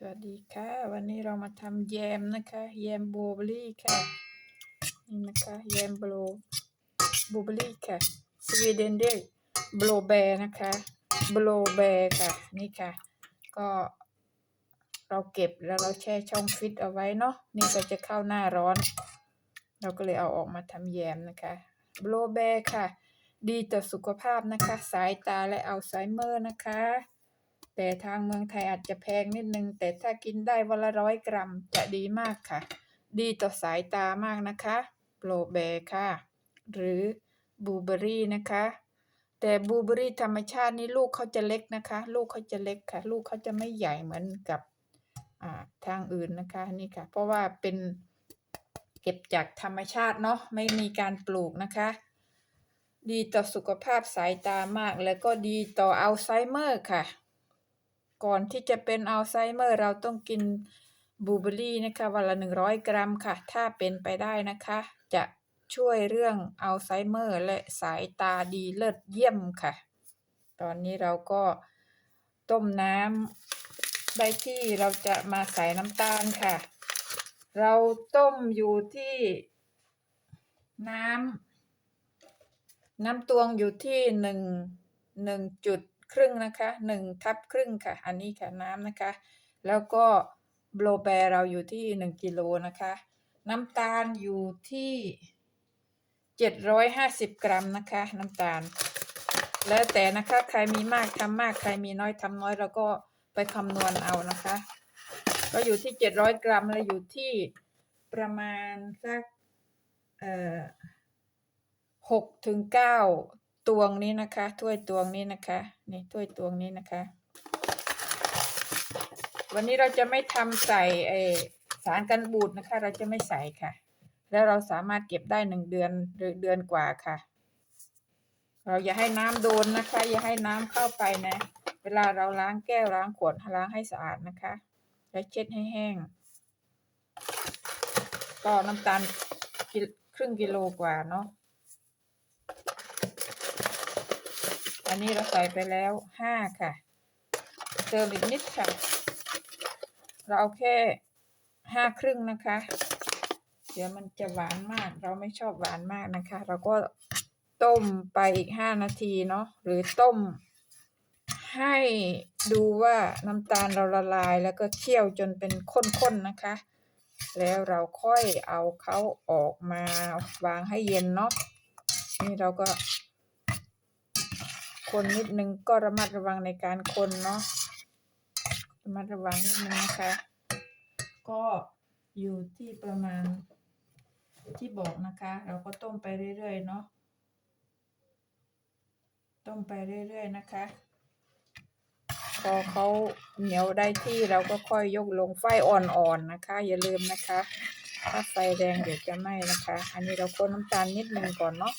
สวัสดีค่ะ วันนี้เรามาทำแยมนะคะแยมบลูเบอรี่ค่ะนี่นะคะแยมบลูบลูเบอร์รี่ค่ะสวีเดนเรียกบลูแบร์นะคะบลูแบร์ค่ะนี่ค่ะ ก็เราเก็บแล้วเราแช่ช่องฟิตเอาไว้เนาะนี่ก็จะเข้าหน้าร้อน เราก็เลยเอาออกมาทำแยมนะคะบลูแบร์ค่ะ ดีต่อสุขภาพนะคะ สายตาและอัลไซเมอร์นะคะ แต่ทางเมืองไทยอาจจะแพงนิดนึง แต่ถ้ากินได้วันละร้อยกรัมจะดีมากค่ะ ดีต่อสายตามากนะคะโปรแบร์ค่ะ หรือบูเบอรี่นะคะ แต่บูเบอรี่ธรรมชาตินี่ลูกเขาจะเล็กนะคะ ลูกเขาจะเล็กค่ะ ลูกเขาจะไม่ใหญ่เหมือนกับทางอื่นนะคะนี่ค่ะ เพราะว่าเป็นเก็บจากธรรมชาติเนาะไม่มีการปลูกนะคะ ดีต่อสุขภาพสายตามากแล้วก็ดีต่ออัลไซเมอร์ค่ะ ก่อนที่จะเป็นอัลไซเมอร์เราต้องกินบลูเบอร์รี่นะคะวันละ 100 กรัมค่ะ ถ้าเป็นไปได้นะคะ จะช่วยเรื่องอัลไซเมอร์และสายตาดีเลิศเยี่ยมค่ะ ตอนนี้เราก็ต้มน้ำได้ที่เราจะมาใส่น้ำตาลค่ะ เราต้มอยู่ที่น้ำน้ำตวงอยู่ที่หนึ่งหนึ่งจุด ครึ่งนะคะหนึ่งทับครึ่งค่ะ อันนี้ค่ะน้ำนะคะ แล้วก็โบลแบร์เราอยู่ที่หนึ่งกิโลนะคะ น้ำตาลอยู่ที่เจ็ดร้อยห้าสิบกรัมนะคะ น้ำตาล แล้วแต่นะคะใครมีมากทำมากใครมีน้อยทำน้อยเราก็ไปคำนวณเอานะคะ ก็อยู่ที่เจ็ดร้อยกรัมแล้วอยู่ที่ประมาณสักเอ่อหกถึงเก้า ตวงนี้นะคะ ถ้วยตวงนี้นะคะ นี่ถ้วยตวงนี้นะคะ วันนี้เราจะไม่ทำใส่ไอสารกันบูดนะคะ เราจะไม่ใส่ค่ะ แล้วเราสามารถเก็บได้หนึ่งเดือนหรือเดือนกว่าค่ะ เราอย่าให้น้ำโดนนะคะ อย่าให้น้ำเข้าไปนะ เวลาเราล้างแก้วล้างขวดล้างให้สะอาดนะคะ แล้วเช็ดให้แห้งก็น้ำตาลครึ่งกิโลกว่าเนาะ อันนี้เราใส่ไปแล้วห้าค่ะ เติมอีกนิดค่ะ เราเอาแค่ห้าครึ่งนะคะ เดี๋ยวมันจะหวานมาก เราไม่ชอบหวานมากนะคะ เราก็ต้มไปอีกห้านาทีเนาะ หรือต้มให้ดูว่าน้ำตาลเราละลายแล้วก็เคี่ยวจนเป็นข้นๆนะคะ แล้วเราค่อยเอาเขาออกมาวางให้เย็นเนาะ นี่เราก็ คนนิดนึงก็ระมัดระวังในการคนเนาะระมัดระวังนิดนึงนะคะ ก็อยู่ที่ประมาณที่บอกนะคะ เราก็ต้มไปเรื่อยๆเนาะต้มไปเรื่อยๆนะคะพอเขาเหนียวได้ที่เราก็ค่อยยกลงไฟอ่อนๆนะคะ อย่าลืมนะคะ ถ้าไฟแรงเดี๋ยวจะไหม้นะคะ อันนี้เราคนน้ำตาลนิดนึงก่อนเนาะ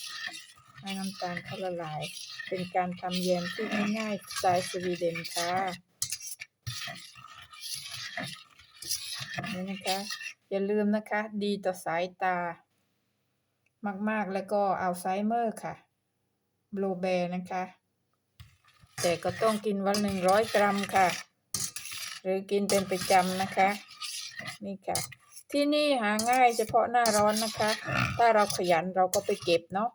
ให้น้ำตาลเขาละลาย เป็นการทำแยมที่ง่ายๆสไตล์สวีเดนค่ะนี่นะคะ อย่าลืมนะคะ ดีต่อสายตา มากๆแล้วก็อัลไซเมอร์ค่ะบลูเบร์นะคะ แต่ก็ต้องกินวันหนึ่งร้อยกรัมค่ะ หรือกินเป็นประจำนะคะ นี่ค่ะ ที่นี่หาง่ายเฉพาะหน้าร้อนนะคะ ถ้าเราขยันเราก็ไปเก็บเนาะ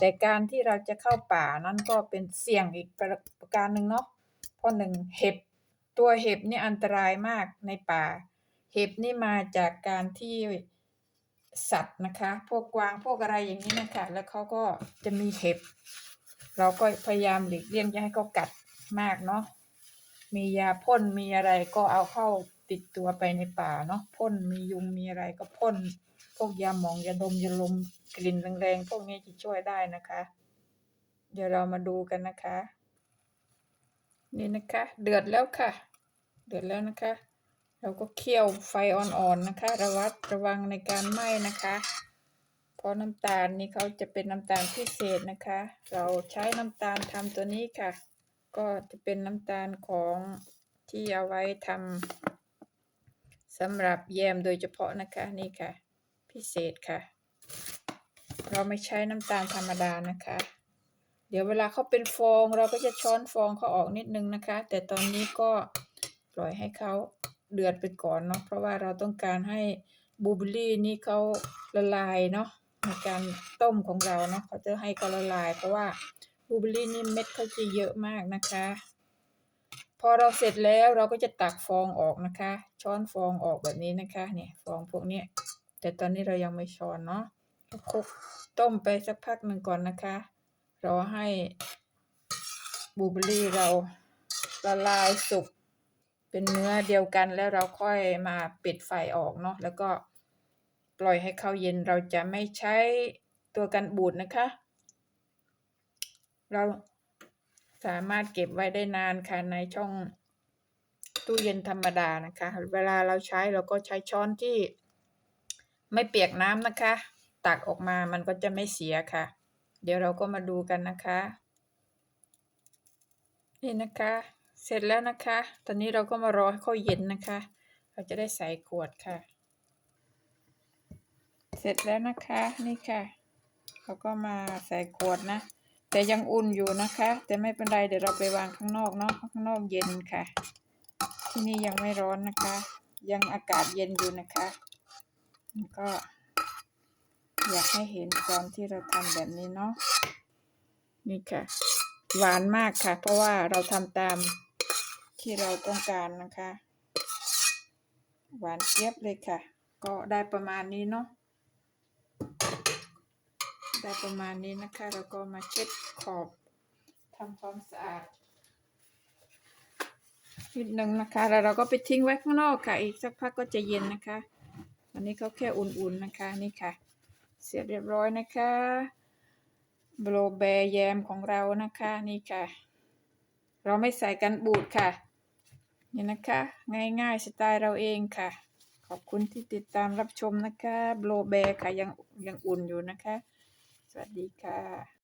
แต่การที่เราจะเข้าป่านั้นก็เป็นเสี่ยงอีกประการหนึ่งเนาะเพราะหนึ่งเห็บ ตัวเห็บนี่อันตรายมากในป่า เห็บนี่มาจากการที่สัตว์นะคะ พวกกวางพวกอะไรอย่างนี้นะคะ แล้วเขาก็จะมีเห็บ เราก็พยายามหลีกเลี่ยงจะให้เขากัดมากเนาะมียาพ่นมีอะไรก็เอาเข้าติดตัวไปในป่าเนาะพ่นมียุงมีอะไรก็พ่น วกยาหมองยาดมยาลมกลิ่นแรงๆพวกนี้จะช่วยได้นะคะ เดี๋ยวเรามาดูกันนะคะ นี่นะคะ เดือดแล้วค่ะ เดือดแล้วนะคะ เราก็เคี่ยวไฟอ่อนๆนะคะ ระวัดระวังในการไหม้นะคะเพราะน้ำตาลนี่เขาจะเป็นน้ำตาลพิเศษนะคะ เราใช้น้ำตาลทำตัวนี้ค่ะ ก็จะเป็นน้ำตาลของที่เอาไว้ทำสำหรับแยมโดยเฉพาะนะคะนี่ค่ะ พิเศษค่ะ เราไม่ใช้น้ำตาลธรรมดานะคะ เดี๋ยวเวลาเขาเป็นฟองเราก็จะช้อนฟองเขาออกนิดนึงนะคะ แต่ตอนนี้ก็ปล่อยให้เขาเดือดไปก่อนเนาะเพราะว่าเราต้องการให้บูเบอรี่นี่เขาละลายเนาะในการต้มของเราเนาะเขาจะให้เขาละลาย เพราะว่าบูเบอรี่นี่เม็ดเขาจะเยอะมากนะคะ พอเราเสร็จแล้วเราก็จะตักฟองออกนะคะ ช้อนฟองออกแบบนี้นะคะเนี่ยฟองพวกเนี้ย แต่ตอนนี้เรายังไม่ช้อนเนาะคลุกต้มไปสักพักหนึ่งก่อนนะคะ รอให้บลูเบอร์รี่เราละลายสุกเป็นเนื้อเดียวกันแล้วเราค่อยมาปิดไฟออกเนาะแล้วก็ปล่อยให้เขาเย็นเราจะไม่ใช้ตัวกันบูดนะคะ เราสามารถเก็บไว้ได้นานค่ะในช่องตู้เย็นธรรมดานะคะ เวลาเราใช้เราก็ใช้ช้อนที่ ไม่เปียกน้ำนะคะ ตักออกมามันก็จะไม่เสียค่ะ เดี๋ยวเราก็มาดูกันนะคะ นี่นะคะ เสร็จแล้วนะคะ ตอนนี้เราก็มารอให้เขาเย็นนะคะ เราจะได้ใส่ขวดค่ะ เสร็จแล้วนะคะนี่ค่ะเราก็มาใส่ขวดนะ แต่ยังอุ่นอยู่นะคะ แต่ไม่เป็นไรเดี๋ยวเราไปวางข้างนอกเนาะข้างนอกเย็นค่ะ ที่นี่ยังไม่ร้อนนะคะ ยังอากาศเย็นอยู่นะคะ ก็ อยากให้เห็นตอนที่เราทำแบบนี้เนาะนี่ค่ะ หวานมากค่ะ เพราะว่าเราทำตามที่เราต้องการนะคะ หวานเจี๊ยบเลยค่ะ ก็ได้ประมาณนี้เนาะได้ประมาณนี้นะคะเราก็มาเช็ดขอบทำความสะอาดนิดนึงนะคะ แล้วเราก็ไปทิ้งไว้ข้างนอกค่ะ อีกสักพักก็จะเย็นนะคะ อันนี้เขาแค่อุ่นๆนะคะนี่ค่ะ เสร็จเรียบร้อยนะคะบลูเบร์แยมของเรานะคะนี่ค่ะ เราไม่ใส่กันบูดค่ะ นี่นะคะ ง่ายๆสไตล์เราเองค่ะ ขอบคุณที่ติดตามรับชมนะคะบลูเบร์ค่ะยังยังอุ่นอยู่นะคะ สวัสดีค่ะ